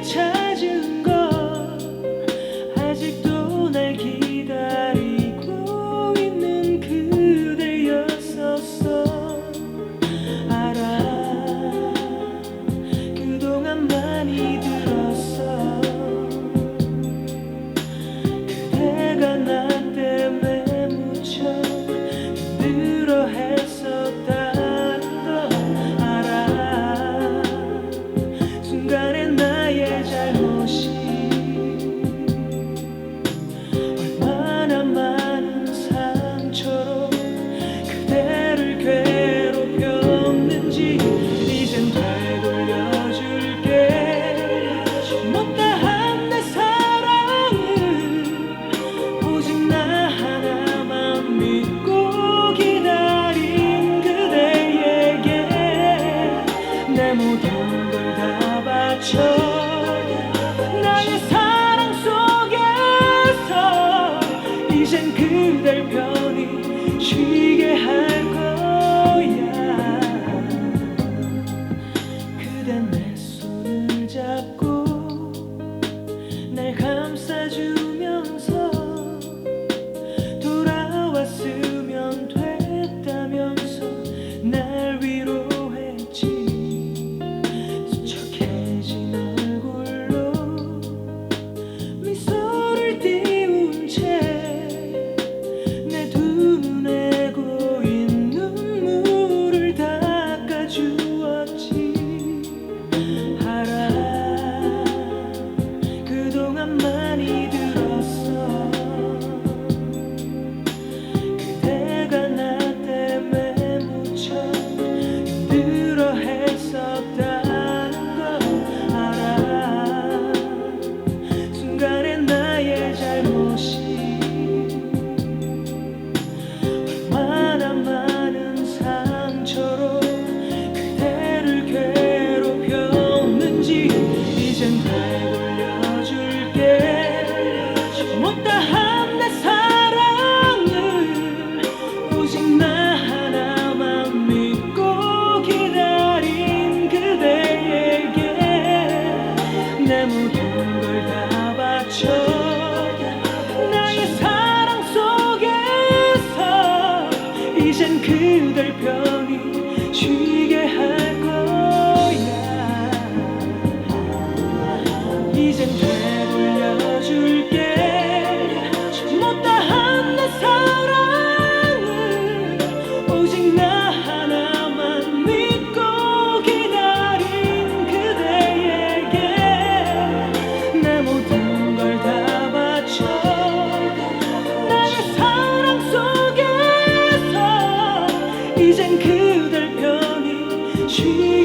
return. 모든 걸 다 바쳐 나의 사랑 속에서 이젠 그댈 편히 쉬게 할 거야. 이젠 그들 편이 쉬